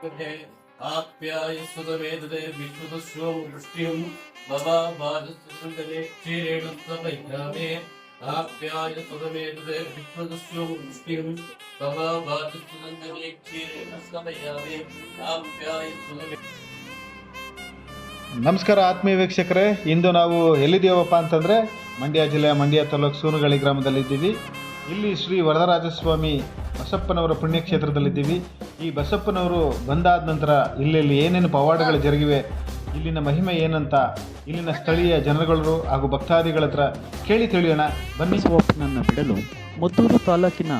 ಆಪ್ಯಾಯಸುರವೇದೇ ವಿಶ್ವದ ಶೋಮ ವೃಷ್ಟಿಯು ಭವಾ ಭಾರತ ಸುಂದರೇ ಕ್ಷೀರೇಣು ತಮಯ್ಯಾಮೇ ಆಪ್ಯಾಯ ಸುರವೇದೇ ವಿಶ್ವದ ಶೋಮ ವೃಷ್ಟಿಯು ಭವಾ ಭಾರತ ಸುಂದರೇ ಕ್ಷೀರೇಣು ತಮಯ್ಯಾಮೇ ಆಪ್ಯಾಯ ಸುರವೇ ನಮಸ್ಕಾರ ಆತ್ಮೀಯ ವೀಕ್ಷಕರೇ, ಇಂದು ನಾವು ಎಲ್ಲಿದ್ದೇವಪ್ಪ ಅಂತಂದ್ರೆ ಮಂಡ್ಯ ಜಿಲ್ಲೆಯ ಮಂಡ್ಯ ತಾಲೂಕು ಸೂನುಗಳಿ ಗ್ರಾಮದಲ್ಲಿದ್ದೀವಿ. ಇಲ್ಲಿ ಶ್ರೀ ವರದರಾಜಸ್ವಾಮಿ ಬಸಪ್ಪನವರ ಪುಣ್ಯಕ್ಷೇತ್ರದಲ್ಲಿದ್ದೀವಿ. ಈ ಬಸಪ್ಪನವರು ಬಂದಾದ ನಂತರ ಇಲ್ಲೆಲ್ಲಿ ಏನೇನು ಪವಾಡಗಳು ಜರುಗಿವೆ, ಇಲ್ಲಿನ ಮಹಿಮೆ ಏನಂತ ಇಲ್ಲಿನ ಸ್ಥಳೀಯ ಜನರುಗಳು ಹಾಗೂ ಭಕ್ತಾದಿಗಳ ಹತ್ರ ಕೇಳಿ ತಿಳಿಯೋಣ. ಬನ್ನಿ. ಬಸವಪ್ಪನನ್ನು ಬಿಡಲು ಮದ್ದೂರು ತಾಲೂಕಿನ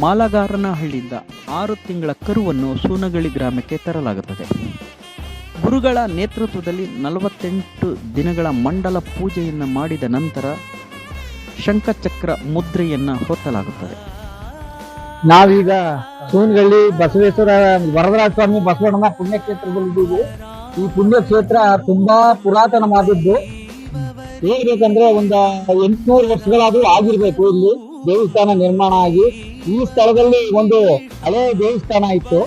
ಮಾಲಗಾರನಹಳ್ಳಿಯಿಂದ ಆರು ತಿಂಗಳ ಕರುವನ್ನು ಸೂನಗಳಿ ಗ್ರಾಮಕ್ಕೆ ತರಲಾಗುತ್ತದೆ. ಗುರುಗಳ ನೇತೃತ್ವದಲ್ಲಿ ನಲವತ್ತೆಂಟು ದಿನಗಳ ಮಂಡಲ ಪೂಜೆಯನ್ನು ಮಾಡಿದ ನಂತರ ಶಂಖಚಕ್ರ ಮುದ್ರೆಯನ್ನು ಹೊತ್ತಲಾಗುತ್ತದೆ. ನಾವೀಗ ಸೂನಗಳ್ಳಿ ಬಸವೇಶ್ವರ ವರದರಾಜ ಸ್ವಾಮಿ ಬಸವಣ್ಣನ ಪುಣ್ಯಕ್ಷೇತ್ರದಲ್ಲಿದ್ದೀವಿ. ಈ ಪುಣ್ಯಕ್ಷೇತ್ರ ತುಂಬಾ ಪುರಾತನವಾದದ್ದು ಹೇಳ್ಬೇಕಂದ್ರೆ ಒಂದು ಎಂಟುನೂರು ವರ್ಷಗಳಾದ್ರೂ ಆಗಿರ್ಬೇಕು ಇಲ್ಲಿ ದೇವಸ್ಥಾನ ನಿರ್ಮಾಣ ಆಗಿ. ಈ ಸ್ಥಳದಲ್ಲಿ ಒಂದು ಹಳೆ ದೇವಸ್ಥಾನ ಇತ್ತು.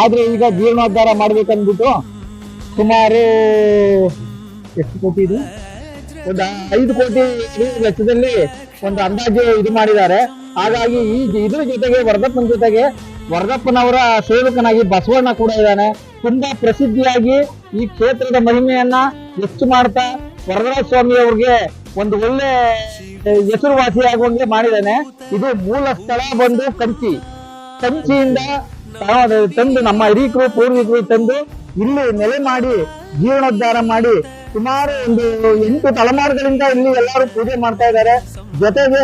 ಆದ್ರೆ ಈಗ ಜೀರ್ಣೋದ್ಧಾರ ಮಾಡ್ಬೇಕಂದ್ಬಿಟ್ಟು ಸುಮಾರು ಎಷ್ಟು ಕೋಟಿ ಇದು? ಒಂದು ಐದು ಕೋಟಿ ವೆಚ್ಚದಲ್ಲಿ ಒಂದು ಅಂದಾಜು ಇದು ಮಾಡಿದ್ದಾರೆ. ಹಾಗಾಗಿ ಈ ಇದ್ರ ಜೊತೆಗೆ ವರದಪ್ಪನ ಜೊತೆಗೆ ವರದಪ್ಪನವರ ಸೇವಕನಾಗಿ ಬಸವಣ್ಣ ಕೂಡ ಇದ್ದಾನೆ. ತುಂಬಾ ಪ್ರಸಿದ್ಧಿಯಾಗಿ ಈ ಕ್ಷೇತ್ರದ ಮಹಿಮೆಯನ್ನ ಹೆಚ್ಚು ಮಾಡ್ತಾ ವರದರಾಜ ಸ್ವಾಮಿ ಅವ್ರಿಗೆ ಒಂದು ಒಳ್ಳೆ ಹೆಸರುವಾಸಿಯಾಗುವಂಗೆ ಮಾಡಿದ್ದಾನೆ. ಇದು ಮೂಲ ಸ್ಥಳ ಬಂದು ಕಂಚಿ. ಕಂಚಿಯಿಂದ ತಂದು ನಮ್ಮ ಹಿರೀಕರು, ಪೂರ್ವಿಕರು ತಂದು ಇಲ್ಲಿ ನೆಲೆ ಮಾಡಿ ಜೀವನೋದ್ಧಾರ ಮಾಡಿ ಸುಮಾರು ಒಂದು ಎಂಟು ತಲೆಮಾರುಗಳಿಂದ ಇಲ್ಲಿ ಎಲ್ಲರೂ ಪೂಜೆ ಮಾಡ್ತಾ ಇದ್ದಾರೆ. ಜೊತೆಗೆ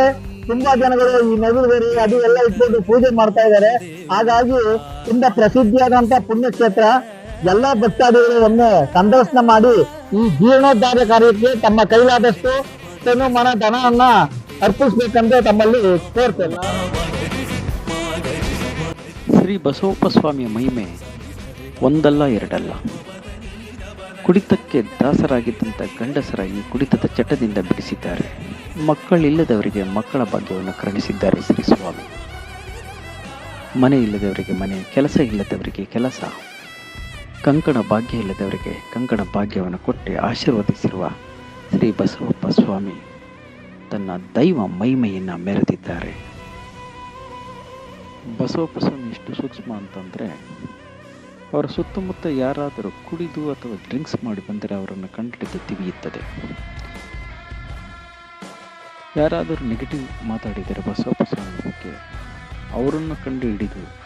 ತುಂಬಾ ಜನಗಳು ಈ ನವಿಲುಗರಿ ಅದು ಎಲ್ಲ ಇಟ್ಕೊಂಡು ಪೂಜೆ ಮಾಡ್ತಾ ಇದ್ದಾರೆ. ಹಾಗಾಗಿ ತುಂಬಾ ಪ್ರಸಿದ್ಧಿಯಾದಂತ ಪುಣ್ಯಕ್ಷೇತ್ರ. ಎಲ್ಲ ಭಕ್ತಾದಿಗಳು ಒಮ್ಮೆ ಸಂದರ್ಶನ ಮಾಡಿ ಈ ಜೀರ್ಣೋದ್ಧಾರ ಕಾರ್ಯಕ್ಕೆ ತಮ್ಮ ಕೈಲಾದಷ್ಟು ತನು ಮನ ಧನವನ್ನ ಅರ್ಪಿಸ್ಬೇಕಂತ ತಮ್ಮಲ್ಲಿ ಕೋರ್ತೇನೆ. ಶ್ರೀ ಬಸವಪ್ಪ ಸ್ವಾಮಿಯ ಮಹಿಮೆ ಒಂದಲ್ಲ ಎರಡಲ್ಲ. ಕುಡಿತಕ್ಕೆ ದಾಸರಾಗಿದ್ದಂಥ ಗಂಡಸರ ಈ ಕುಡಿತದ ಚಟದಿಂದ ಬಿಡಿಸಿದ್ದಾರೆ. ಮಕ್ಕಳಿಲ್ಲದವರಿಗೆ ಮಕ್ಕಳ ಭಾಗ್ಯವನ್ನು ಕರುಣಿಸಿದ್ದಾರೆ ಶ್ರೀ ಸ್ವಾಮಿ ಮನೆ ಇಲ್ಲದವರಿಗೆ ಮನೆ, ಕೆಲಸ ಇಲ್ಲದವರಿಗೆ ಕೆಲಸ, ಕಂಕಣ ಭಾಗ್ಯ ಇಲ್ಲದವರಿಗೆ ಕಂಕಣ ಭಾಗ್ಯವನ್ನು ಕೊಟ್ಟು ಆಶೀರ್ವದಿಸಿರುವ ಶ್ರೀ ಬಸವಪ್ಪ ಸ್ವಾಮಿ ತನ್ನ ದೈವ ಮಹಿಮೆಯನ್ನು ಮೆರೆದಿದ್ದಾರೆ. ಬಸವಪ್ಪ ಸ್ವಾಮಿ ಎಷ್ಟು ಸೂಕ್ಷ್ಮ ಅಂತಂದರೆ ಅವರ ಸುತ್ತಮುತ್ತ ಯಾರಾದರೂ ಕುಡಿದು ಅಥವಾ ಡ್ರಿಂಕ್ಸ್ ಮಾಡಿ ಬಂದರೆ ಅವರನ್ನು ಕಂಡಿಡಿದು ತಿವಿಯುತ್ತದೆ ಯಾರಾದರೂ ನೆಗೆಟಿವ್ ಮಾತಾಡಿದರೆ ಬಸವ ಸ್ವಾಮಿ ಬಗ್ಗೆ ಅವರನ್ನು ಕಂಡು ಹಿಡಿದು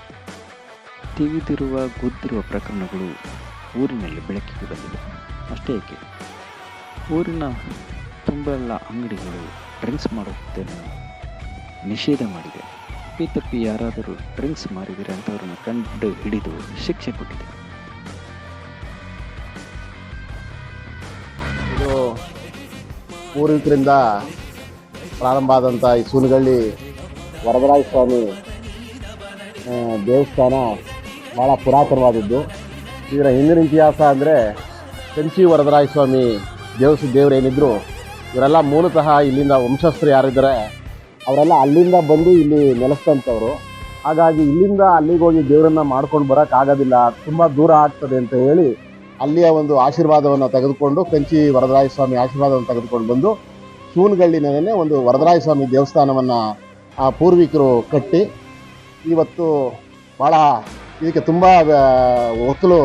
ತಿವಿದಿರುವ ಗುದ್ದಿರುವ ಪ್ರಕರಣಗಳು ಊರಿನಲ್ಲಿ ಬೆಳಕಿಗೆ ಬಂದಿವೆ. ಅಷ್ಟೇ ಏಕೆ? ಊರಿನ ತುಂಬೆಲ್ಲ ಅಂಗಡಿಗಳು ಡ್ರಿಂಕ್ಸ್ ಮಾಡುತ್ತೇನೆ ನಿಷೇಧ ಮಾಡಿದೆ. ತಪ್ಪಿ ಯಾರಾದರೂ ಡ್ರಿಂಕ್ಸ್ ಅಂತ ಅಂಥವ್ರನ್ನ ಕಂಡು ಹಿಡಿದು ಶಿಕ್ಷೆ ಕೊಟ್ಟಿದೆ ಇದು ಪೂರ್ವಿಕರಿಂದ ಪ್ರಾರಂಭ ಆದಂಥ ಈ ಸೂನಗಳ್ಳಿ ವರದರಾಜ ಸ್ವಾಮಿ ದೇವಸ್ಥಾನ ಭಾಳ ಪುರಾತನವಾದದ್ದು ಇದರ ಹಿಂದಿನ ಇತಿಹಾಸ ಅಂದರೆ ಕಂಚಿ ವರದರಾಜ ಸ್ವಾಮಿ ದೇವಸ ದೇವರೇನಿದ್ರು ಇವರೆಲ್ಲ ಮೂಲತಃ ಇಲ್ಲಿಂದ ವಂಶಸ್ಥರು ಯಾರಿದ್ದಾರೆ ಅವರೆಲ್ಲ ಅಲ್ಲಿಂದ ಬಂದು ಇಲ್ಲಿ ನೆಲೆಸ್ತಂಥವ್ರು ಹಾಗಾಗಿ ಇಲ್ಲಿಂದ ಅಲ್ಲಿಗೆ ಹೋಗಿ ದೇವರನ್ನ ಮಾಡ್ಕೊಂಡು ಬರೋಕ್ಕಾಗೋದಿಲ್ಲ ತುಂಬ ದೂರ ಆಗ್ತದೆ ಅಂತ ಹೇಳಿ ಅಲ್ಲಿಯ ಒಂದು ಆಶೀರ್ವಾದವನ್ನು ತೆಗೆದುಕೊಂಡು ಕಂಚಿ ವರದರಾಯ ಸ್ವಾಮಿ ಆಶೀರ್ವಾದವನ್ನು ತೆಗೆದುಕೊಂಡು ಬಂದು ಸೂನಗಳ್ಳಿನೇ ಒಂದು ವರದರಾಯ ಸ್ವಾಮಿ ದೇವಸ್ಥಾನವನ್ನು ಆ ಪೂರ್ವಿಕರು ಕಟ್ಟಿ ಇವತ್ತು ಭಾಳ ಇದಕ್ಕೆ ತುಂಬ ಒಕ್ಕಲು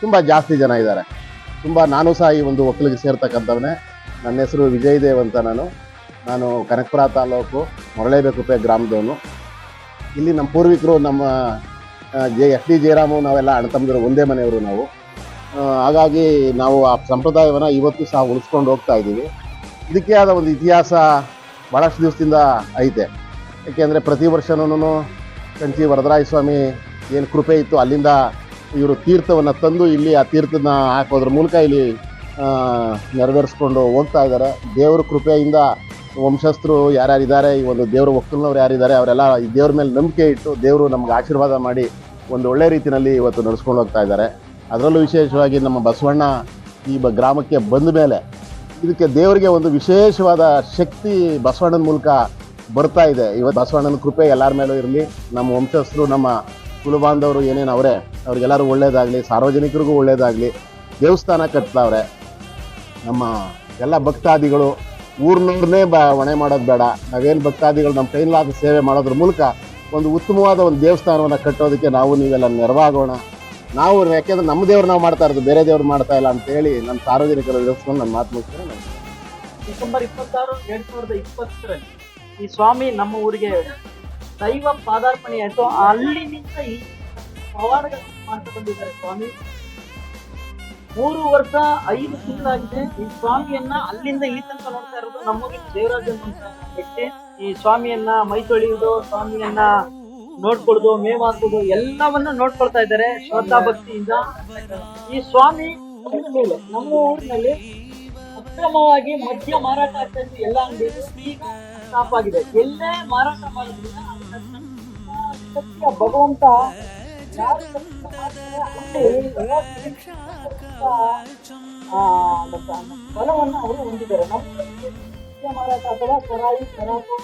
ತುಂಬ ಜಾಸ್ತಿ ಜನ ಇದ್ದಾರೆ. ತುಂಬ ನಾನು ಸಹ ಈ ಒಂದು ಒಕ್ಕಲಿಗೆ ಸೇರ್ತಕ್ಕಂಥವನೇ. ನನ್ನ ಹೆಸರು ವಿಜಯ್ ದೇವ್ ಅಂತ ನಾನು. ನಾನು ಕನಕಪುರ ತಾಲೂಕು ಮೊರಳೇಬೇಕುಪ್ಪೆ ಗ್ರಾಮದವನು. ಇಲ್ಲಿ ನಮ್ಮ ಪೂರ್ವಿಕರು ನಮ್ಮ ಜೆ ಎಫ್ ಡಿ ಜಯರಾಮು ನಾವೆಲ್ಲ ಅಣ್ಣ ತಮ್ಮದಿರು ಒಂದೇ ಮನೆಯವರು ನಾವು. ಹಾಗಾಗಿ ನಾವು ಆ ಸಂಪ್ರದಾಯವನ್ನು ಇವತ್ತು ಸಹ ಉಳಿಸ್ಕೊಂಡು ಹೋಗ್ತಾ ಇದ್ದೀವಿ. ಇದಕ್ಕೆ ಆದ ಒಂದು ಇತಿಹಾಸ ಭಾಳಷ್ಟು ದಿವಸದಿಂದ ಐತೆ. ಏಕೆಂದರೆ ಪ್ರತಿ ವರ್ಷನೂ ಕಂಚಿ ವರದರಾಯ ಸ್ವಾಮಿ ಏನು ಕೃಪೆ ಇತ್ತು ಅಲ್ಲಿಂದ ಇವರು ತೀರ್ಥವನ್ನು ತಂದು ಇಲ್ಲಿ ಆ ತೀರ್ಥನ ಹಾಕೋದ್ರ ಮೂಲಕ ಇಲ್ಲಿ ನೆರವೇರಿಸ್ಕೊಂಡು ಹೋಗ್ತಾ ಇದ್ದಾರೆ. ದೇವರ ಕೃಪೆಯಿಂದ ವಂಶಸ್ಥರು ಯಾರ್ಯಾರಿದ್ದಾರೆ, ಈ ಒಂದು ದೇವರ ಒಕ್ಕಲಿನವ್ರು ಯಾರಿದ್ದಾರೆ, ಅವರೆಲ್ಲ ಈ ದೇವ್ರ ಮೇಲೆ ನಂಬಿಕೆ ಇಟ್ಟು ದೇವರು ನಮ್ಗೆ ಆಶೀರ್ವಾದ ಮಾಡಿ ಒಂದು ಒಳ್ಳೆ ರೀತಿಯಲ್ಲಿ ಇವತ್ತು ನಡೆಸ್ಕೊಂಡು ಹೋಗ್ತಾ ಇದ್ದಾರೆ. ಅದರಲ್ಲೂ ವಿಶೇಷವಾಗಿ ನಮ್ಮ ಬಸವಣ್ಣ ಈ ಗ್ರಾಮಕ್ಕೆ ಬಂದ ಮೇಲೆ ಇದಕ್ಕೆ ದೇವರಿಗೆ ಒಂದು ವಿಶೇಷವಾದ ಶಕ್ತಿ ಬಸವಣ್ಣನ ಮೂಲಕ ಬರ್ತಾ ಇದೆ. ಇವತ್ತು ಬಸವಣ್ಣನ ಕೃಪೆ ಎಲ್ಲರ ಮೇಲೂ ಇರಲಿ. ನಮ್ಮ ವಂಶಸ್ಥರು, ನಮ್ಮ ಕುಲಬಾಂಧವರು ಏನೇನು ಅವರೇ, ಅವ್ರಿಗೆಲ್ಲರೂ ಒಳ್ಳೇದಾಗಲಿ, ಸಾರ್ವಜನಿಕರಿಗೂ ಒಳ್ಳೇದಾಗಲಿ ದೇವಸ್ಥಾನ ಕಟ್ತಾವ್ರೆ. ನಮ್ಮ ಎಲ್ಲ ಭಕ್ತಾದಿಗಳು ಊರ್ನವ್ರನ್ನೇ ಬ ಹೊಣೆ ಮಾಡೋದು ಬೇಡ. ನಾವೇನು ಭಕ್ತಾದಿಗಳು ನಮ್ಮ ಕೈಲಾದ ಸೇವೆ ಮಾಡೋದ್ರ ಮೂಲಕ ಒಂದು ಉತ್ತಮವಾದ ಒಂದು ದೇವಸ್ಥಾನವನ್ನು ಕಟ್ಟೋದಕ್ಕೆ ನಾವು ನೀವೆಲ್ಲ ನೆರವಾಗೋಣ. ನಾವು ಯಾಕೆಂದ್ರೆ ನಮ್ಮ ದೇವ್ರು ನಾವು ಮಾಡ್ತಾ ಇರೋದು, ಬೇರೆ ದೇವ್ರು ಮಾಡ್ತಾ ಇಲ್ಲ ಅಂತ ಹೇಳಿ ನನ್ನ ಸಾರ್ವಜನಿಕರ ವಿರೋಧಿಸ್ಕೊಂಡು ನನ್ನ ಮಾತು ಮುಗಿಸ್ತೇನೆ. ಡಿಸೆಂಬರ್ ಇಪ್ಪತ್ತಾರು, ಎರಡು ಸಾವಿರದ ಇಪ್ಪತ್ತರಲ್ಲಿ ಈ ಸ್ವಾಮಿ ನಮ್ಮ ಊರಿಗೆ ದೈವ ಪಾದಾರ್ಪಣೆ ಆಯಿತು. ಅಲ್ಲಿನಿಂದ ಈ ಪವಾಡಗಳನ್ನು ಮಾಡ್ತಾ ಬಂದಿದ್ದಾರೆ ಸ್ವಾಮಿ. ಮೂರು ವರ್ಷ, ಐದು ತಿಂಗಳಾಗಿದೆ. ಈ ಸ್ವಾಮಿಯನ್ನ ಅಲ್ಲಿಂದ ಇಲ್ಲಿ ತನಕ ನೋಡ್ತಾ ಇರೋದು ನಮ್ಮೂರಿಗೆ ದೇವರಾಜನ್ ಈ ಸ್ವಾಮಿಯನ್ನ ಮೈ ತೊಳೆಯುವುದು ಸ್ವಾಮಿಯನ್ನ ನೋಡ್ಕೊಳ್ಳೋದು ಮೇವ್ ಹಾಕೋದು ಎಲ್ಲವನ್ನ ನೋಡ್ಕೊಳ್ತಾ ಇದ್ದಾರೆ ಶ್ರದ್ಧಾ ಭಕ್ತಿಯಿಂದ. ಈ ಸ್ವಾಮಿ ಮೇಲೆ, ನಮ್ಮ ಊರಿನಲ್ಲಿ ಅಕ್ರಮವಾಗಿ ಮದ್ಯ ಮಾರಾಟ ಆಗ್ತಾ ಇತ್ತು ಎಲ್ಲ ಆಗಿದೆ. ಎಲ್ಲೇ ಮಾರಾಟ ಮಾಡೋದ್ರಿಂದ ಸತ್ಯ ಭಗವಂತ ಯಾರು ಸತ್ಯ ಮಾಡ್ತಾರೆ ಅಲ್ಲಿ ಆ, ಮತ್ತೆ ಫಲವನ್ನ ಅವರು ಹೊಂದಿದ್ದಾರೆ ನಮ್ಮ ಮದ್ಯ ಮಾರಾಟ ಅಥವಾ ಸರಾಯಿ ಸರಾಬು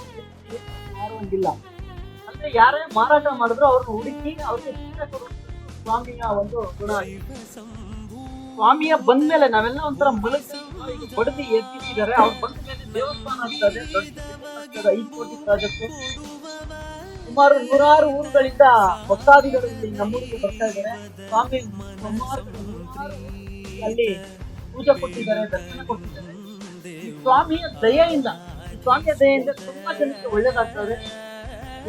ಮಾರುವಂಗಿಲ್ಲ ಅಂದ್ರೆ ಯಾರೇ ಮಾರಾಟ ಮಾಡಿದ್ರು ಅವ್ರನ್ನ ಹುಡುಕಿ ಅವ್ರಿಗೆ ಶಿಕ್ಷೆ ಕೊಡುವುದು ಸ್ವಾಮಿಯ ಒಂದು ಗುಣ ಆಗಿದೆ ಸ್ವಾಮಿಯ ಬಂದ್ಮೇಲೆ ನಾವೆಲ್ಲ ಒಂಥರ ಮಲಗಿ ಬಡದಿ ಎತ್ತಿದ್ದಾರೆ ಅವ್ರು ಬಂದ ಮೇಲೆ ದೇವಸ್ಥಾನ ಆಗ್ತದೆ ದೊಡ್ಡ ದೇವಸ್ಥಾನ ಆಗ್ತದೆ, ಐದು ಕೋಟಿ ಪ್ರಾಜೆಕ್ಟ್ ಸುಮಾರು ನೂರಾರು ಊರುಗಳಿಂದ ಭಕ್ತಾದಿಗಳು ಇಲ್ಲಿ ನಮ್ಮೂರಿಗೆ ಬರ್ತಾ ಇದ್ದಾರೆ ಸ್ವಾಮಿ ಸುಮಾರು ಅಲ್ಲಿ ಪೂಜೆ ಕೊಟ್ಟಿದ್ದಾರೆ ದರ್ಶನ ಕೊಟ್ಟಿದ್ದಾರೆ. ಈ ಸ್ವಾಮಿಯ ದಯೆಯಿಂದ ಸ್ವಾಮಿಯ ದಯೆಯಿಂದ ತುಂಬಾ ಜನಕ್ಕೆ ಒಳ್ಳೇದಾಗ್ತದೆ.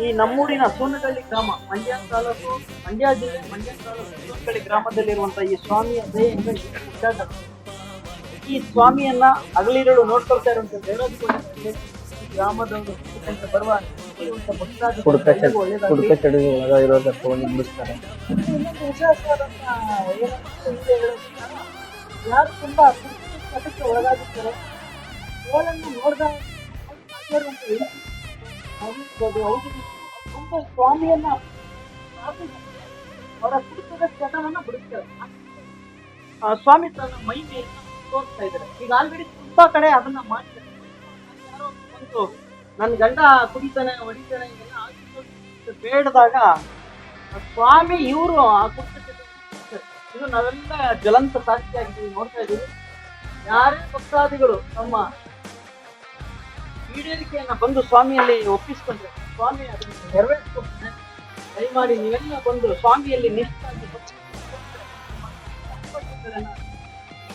ಈ ನಮ್ಮೂರಿನ ಸೋನಗಳ್ಳಿ ಗ್ರಾಮ ಮಂಡ್ಯ ತಾಲೂಕು ಮಂಡ್ಯ ಜಿಲ್ಲೆ ಮಂಡ್ಯ ತಾಲೂಕು ಸೋನಗಳ್ಳಿ ಗ್ರಾಮದಲ್ಲಿರುವಂತಹ ಈ ಸ್ವಾಮಿಯ ದಯೆಯಿಂದ ಈ ಸ್ವಾಮಿಯನ್ನ ಹಗಲಿರಳು ನೋಡ್ಕೊಳ್ತಾ ಇರುವಂತ ದೇವರಾಜ ಗ್ರಾಮದ ಗ್ರಾಮದವರು ಬರುವ ಇರುವಂತ ಭಕ್ತಾದಿಗಳು ಒಳ್ಳೆದಾಗ್ಲಿ. ಇನ್ನೊಂದು ಒಂದು ಏನಂತ ಹಿಂದೆ ಹೇಳೋದನ್ನ ಯಾರು ತುಂಬಾ ಕಟಕ್ಕೆ ಒಳಗಾಗಿರ್ತಾರೆ. ಅವಳನ್ನು ನೋಡಿದಾಗ ತುಂಬ ಸ್ವಾಮಿಯನ್ನ ಅವರ ಕುಟುಂಬದ ಚಟವನ್ನ ಬಿಡುತ್ತಾರೆ ಆ ಸ್ವಾಮಿ ತನ್ನ ಮೈ ಮೇಲೆ ತೋರಿಸ್ತಾ ಇದ್ದಾರೆ. ಈಗ ಆಲ್ರೆಡಿ ತುಂಬಾ ಕಡೆ ಅದನ್ನ ಮಾಡ್ತಾರೆ. ಒಂದು ನನ್ನ ಗಂಡ ಕುಡಿತಾನೆ ಹೊಡಿತಾನೆ ಎಲ್ಲ ಆಗಿ ಬೇಡದಾಗ ಸ್ವಾಮಿ ಇವರು ಆ ಕುಟುಂಬ ಇದು ನಾವೆಲ್ಲ ಜ್ವಲಂತ ಸಾಕ್ಷಿಯಾಗಿದ್ದೀವಿ ನೋಡ್ತಾ ಇದ್ದೀವಿ ಯಾರೇ ಭಕ್ತಾದಿಗಳು ತಮ್ಮ ಈಡೇರಿಕೆಯನ್ನ ಬಂದು ಸ್ವಾಮಿಯಲ್ಲಿ ಒಪ್ಪಿಸ್ಕೊಂಡ್ರೆ ಸ್ವಾಮಿ ಅದನ್ನು ನೆರವೇರಿಸ್ಕೊಡ್ತಾನೆ ದಯಮಾಡಿ ನೀವೆಲ್ಲ ಬಂದು ಸ್ವಾಮಿಯಲ್ಲಿ ನಿಷ್ಠಾಗಿ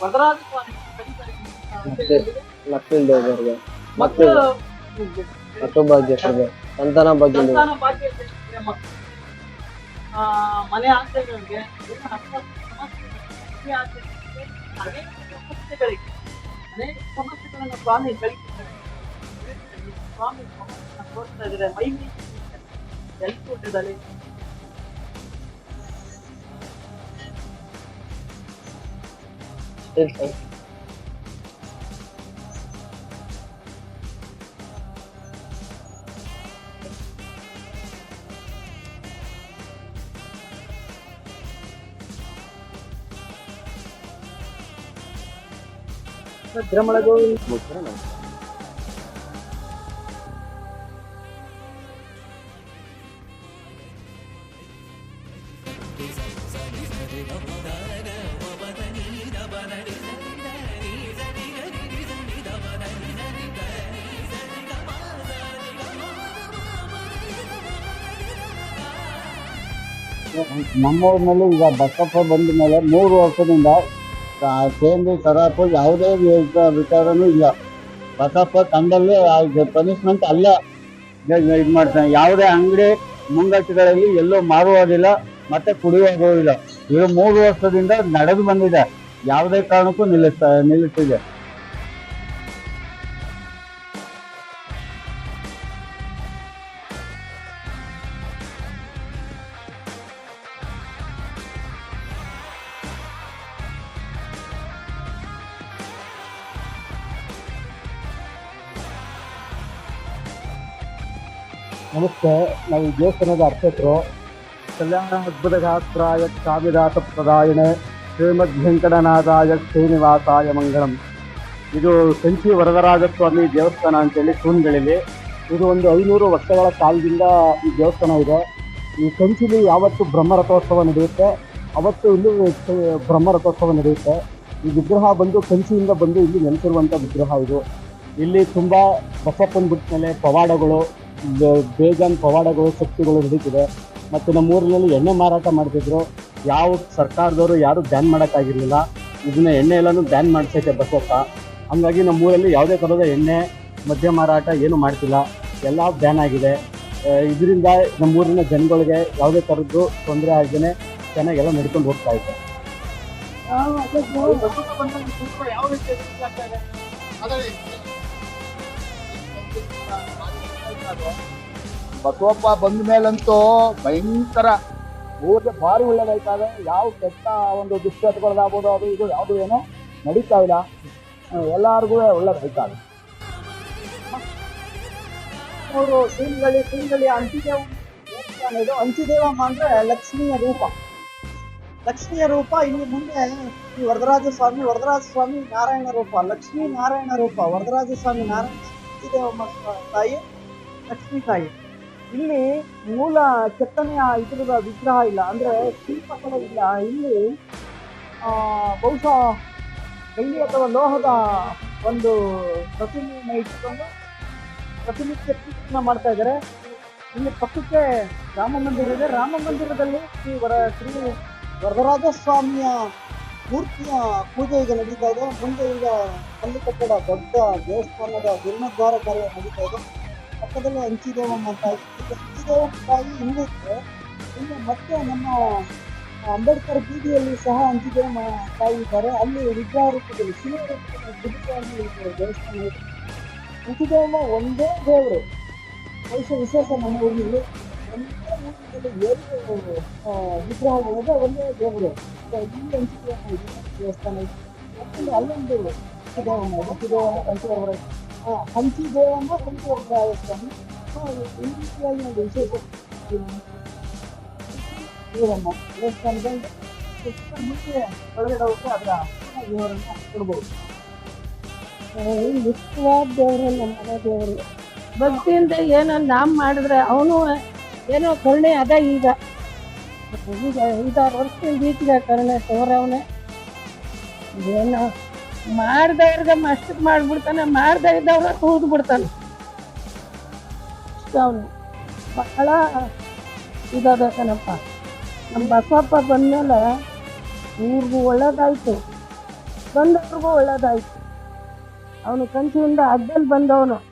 ವರದರಾಜ ಸ್ವಾಮಿ ಮಕ್ಕಳು ಮತ್ತೊಬ್ಬ ಸಂತಾನ ಬಗ್ಗೆ ಸಂತಾನ ಭಾಗ್ಯ ಇದ್ರೆ ಮಕ್ಕಳು ಆ, ಮನೆ ಆಸೆಗಳಿಗೆ ಎಲ್ಲ ಹಣಕಾಸು ಸಮಸ್ಯೆಗಳಿಗೆ, ಮದುವೆ ಆಸೆಗಳಿಗೆ, ಅನೇಕ ಸಮಸ್ಯೆಗಳಿಗೆ ಅನೇಕ ಸಮಸ್ಯೆಗಳನ್ನು ಸ್ವಾಮಿ ಕಳಿಸಿದ್ದಾರೆ ಸ್ವಾಮಿ ಸಮಸ್ಯೆಗಳನ್ನ ತೋರಿಸ್ತಾ ಇದ್ದಾರೆ ಮೈ ಎಲ್ಲಿ ಕೊಟ್ಟಿದ್ದಾರೆ ಭ್ರಮಣ ಗೋವಿಂದ ಈಗ ಬಸಪ್ಪ ಬಂದ ಮೇಲೆ ಮೂರು ವರ್ಷದಿಂದ ಸೇಂದಿ ಸರಾಪು ಯಾವುದೇ ವಿಚಾರ ವಿಚಾರನೂ ಇಲ್ಲ. ಬಸಪ್ಪ ತಂಡಲ್ಲೇ ಪನಿಷ್ಮೆಂಟ್ ಅಲ್ಲೇ. ಇದು ಮಾಡ್ತಾನೆ. ಯಾವುದೇ ಅಂಗಡಿ ಮುಂಗಟ್ಟುಗಳಲ್ಲಿ ಎಲ್ಲೂ ಮಾರುವುದಿಲ್ಲ, ಮತ್ತೆ ಕುಡಿಯೋದಿಲ್ಲ ಇದು ಮೂರು ವರ್ಷದಿಂದ ನಡೆದು ಬಂದಿದೆ. ಯಾವುದೇ ಕಾರಣಕ್ಕೂ ನಿಲ್ಲಿಸ್ತಾ, ನಿಲ್ಲಿಸ್ತಿದೆ. ನಮಸ್ತೆ, ನಾವು ದೇವಸ್ಥಾನದ ಅರ್ಚಕರು. ಕಲ್ಯಾಣ ಅದ್ಭುತ ಗಾತ್ರಾಯ ಕಾವ್ಯದಾಸ ಪ್ರದಾಯಣೆ ಶ್ರೀಮದ್ ವೆಂಕಟನಾಥಾಯ ಶ್ರೀನಿವಾಸಾಯ ಮಂಗಳಂ. ಇದು ಕಂಚಿ ವರದರಾಜ ಸ್ವಾಮಿ ದೇವಸ್ಥಾನ ಅಂತೇಳಿ ಸೂನ್ಗಳಿವೆ ಇದು ಒಂದು ಐನೂರು ವರ್ಷಗಳ ಕಾಲದಿಂದ ಈ ದೇವಸ್ಥಾನ ಇದೆ. ಈ ಕಂಚಿಲಿ ಯಾವತ್ತು ಬ್ರಹ್ಮರಥೋತ್ಸವ ನಡೆಯುತ್ತೆ. ಅವತ್ತು ಇಲ್ಲಿ ಬ್ರಹ್ಮರಥೋತ್ಸವ ನಡೆಯುತ್ತೆ. ಈ ವಿಗ್ರಹ ಬಂದು ಕಂಚಿಯಿಂದ ಬಂದು ಇಲ್ಲಿ ನೆಲೆಸಿರುವಂಥ ವಿಗ್ರಹ ಇದು. ಇಲ್ಲಿ ತುಂಬ ಬಸಪ್ಪನ ಬಿಟ್ಟ ಮೇಲೆ ಪವಾಡಗಳು ಬೇಜಾನ್ ಪವಾಡಗಳು ಶಕ್ತಿಗಳು ನಡೀತಿದೆ ಮತ್ತು ನಮ್ಮ ಊರಿನಲ್ಲಿ ಎಣ್ಣೆ ಮಾರಾಟ ಮಾಡ್ತಿದ್ರು. ಯಾವ ಸರ್ಕಾರದವರು ಯಾರು ಬ್ಯಾನ್ ಮಾಡೋಕ್ಕಾಗಿರಲಿಲ್ಲ. ಇದನ್ನ ಎಣ್ಣೆ ಎಲ್ಲನೂ ಬ್ಯಾನ್ ಮಾಡಿಸೈತೆ ಬಸವಪ್ಪ ಹಂಗಾಗಿ ನಮ್ಮ ಊರಲ್ಲಿ ಯಾವುದೇ ಥರದ ಎಣ್ಣೆ, ಮದ್ಯ ಮಾರಾಟ ಏನು ಮಾಡ್ತಿಲ್ಲ. ಎಲ್ಲ ಬ್ಯಾನ್ ಆಗಿದೆ. ಇದರಿಂದ ನಮ್ಮ ಊರಿನ ಜನಗಳಿಗೆ ಯಾವುದೇ ಥರದ್ದು ತೊಂದರೆ ಆಗದೇ ಚೆನ್ನಾಗೆಲ್ಲ ನಡ್ಕೊಂಡು ಹೋಗ್ತಾ ಇದೆ. ಯಾವ ಬಸವಪ್ಪ ಬಂದ ಮೇಲಂತೂ ಭಯಂಕರ ಊರಿಗೆ ಭಾರಿ ಒಳ್ಳೇದಾಯ್ತದೆ. ಯಾವ ಕೆಟ್ಟ ಒಂದು ದುಶ್ಚಟಗಳಾಗ್ಬೋದು, ಅದು ಇದು, ಯಾವುದು ಏನು ನಡೀತಾ ಇಲ್ಲ. ಎಲ್ಲರಿಗೂ ಒಳ್ಳೇದಾಯ್ತದೆ. ಅವರು ತಿಂಗಳಿ ತಿಂಗಳಿ ಅಂಟಿದೇವ ಅನ್ನೋದು ಅಂಟಿದೇವಮ್ಮ ಅಂದ್ರೆ ಲಕ್ಷ್ಮಿಯ ರೂಪ. ಲಕ್ಷ್ಮಿಯ ರೂಪ ಇಲ್ಲಿ ಮುಂದೆ ಈ ವರದರಾಜ ಸ್ವಾಮಿ ವರದರಾಜ ಸ್ವಾಮಿ ನಾರಾಯಣ ರೂಪ, ಲಕ್ಷ್ಮೀ ನಾರಾಯಣ ರೂಪ ವರದರಾಜ ಸ್ವಾಮಿ ನಾರಾಯಣ ಅಂಟಿದೇವಮ್ಮ ತಾಯಿ, ಲಕ್ಷ್ಮೀ ತಾಯಿ. ಇಲ್ಲಿ ಮೂಲ ಕೆತ್ತನೆಯ ಇದ್ರದ ವಿಗ್ರಹ ಇಲ್ಲ. ಅಂದ್ರೆ ಶಿಲ್ಪಕಲೆ ಇಲ್ಲ. ಇಲ್ಲಿ ಬಹುಶಃ ಬೆಳ್ಳಿ ಅಥವಾ ಲೋಹದ ಒಂದು ಪ್ರತಿಮೆಯನ್ನು ಇಟ್ಟುಕೊಂಡು ಪ್ರತಿನಿತ್ಯ ಚಿತ್ರಣ ಮಾಡ್ತಾ ಇದ್ದಾರೆ. ಇಲ್ಲಿ ಪಕ್ಕಕ್ಕೆ ರಾಮ ಮಂದಿರ ಇದೆ. ರಾಮ ಮಂದಿರದಲ್ಲಿ ಶ್ರೀ ವರ ಶ್ರೀ ವರದರಾಜ ಸ್ವಾಮಿಯ ಮೂರ್ತಿಯ ಪೂಜೆ ಈಗ ನಡೀತಾ ಇದೆ. ಮುಂದೆ ಈಗ ಕಲ್ಲು ಕಟ್ಟಡ ದೊಡ್ಡ ದೇವಸ್ಥಾನದ ಜೀರ್ಣೋದ್ಧಾರ ಕಾರ್ಯ ನಡೀತಾ ಇದೆ. ಪಕ್ಕದಲ್ಲೇ ಹಂಚಿದೇವಮ್ಮ ತಾಯಿ ಹಂಚಿದೇವಮ್ಮ ತಾಯಿ ಹಿಂದಿದ್ರೆ ಇನ್ನು ಮತ್ತೆ ನಮ್ಮ ಅಂಬೇಡ್ಕರ್ ಬೀದಿಯಲ್ಲಿ ಸಹ ಹಂಚಿದೇವಮ್ಮ ತಾಯಿ ಇದ್ದಾರೆ. ಅಲ್ಲಿ ವಿಗ್ರಹ ರೂಪದಲ್ಲಿ ಶಿವ ರೂಪದಲ್ಲಿ ದೇವಸ್ಥಾನ ಇದೆ. ಹಂಚಿದೇವಮ್ಮ ಒಂದೇ ದೇವರು. ವಿಶೇಷ ನಮ್ಮ ಊರಿನಲ್ಲಿ ವಿಗ್ರಹಗಳಿದೆ ಒಂದೇ ದೇವರು ದೇವಸ್ಥಾನ ಇದೆ ಅಲ್ಲೊಂದು ಹಂಚಿದೇವಮ್ಮ ಹಂಚಿ ಹಂಚಿದೇವಮ್ಮ ಹಂಚಿದೇವರ ಹಂಚಿ ಹಂಚಿದೇವರ ದೇವಸ್ಥಾನ ಈ ರೀತಿಯಾಗಿ ಒಂದು ವಿಶೇಷ ದೇವಮ್ಮ ದೇವಸ್ಥಾನದಲ್ಲಿ ಒಳಗಡೆ ಹೋಗಿ ಅದರ ವಿವರನ್ನು ಕೊಡ್ಬೋದು ದೇವರು ಭಕ್ತಿಯಿಂದ ಏನೋ ನಾವು ಮಾಡಿದ್ರೆ ಅವನು ಏನೋ ಕರುಣೆ ಅದ ಈಗ. ಈಗ ಐದಾರು ವರ್ಷದಿಂದ ಈಚೆಗೆ ಕರುಣೆ ತೋರವನೆ ಏನೋ ಮಾಡ್ದವ್ರಿಗೆ ಅಷ್ಟು ಮಾಡ್ಬಿಡ್ತಾನೆ, ಮಾಡ್ದ ಇದ್ದವ್ರ ಕೂದ್ ಬಿಡ್ತಾನೆ. ಅವನು. ಬಹಳ ಇದಾದ ಕಣಪ್ಪ. ನಮ್ಮ ಬಸವಪ್ಪ ಬಂದಮೇಲೆ ಊರಿಗೂ ಒಳ್ಳೇದಾಯ್ತು. ಬಂದವ್ರಿಗೂ ಒಳ್ಳೇದಾಯ್ತು. ಅವನು ಕಂಚಿಯಿಂದ ಅಡ್ಡಲ್ಲಿ ಬಂದವನು.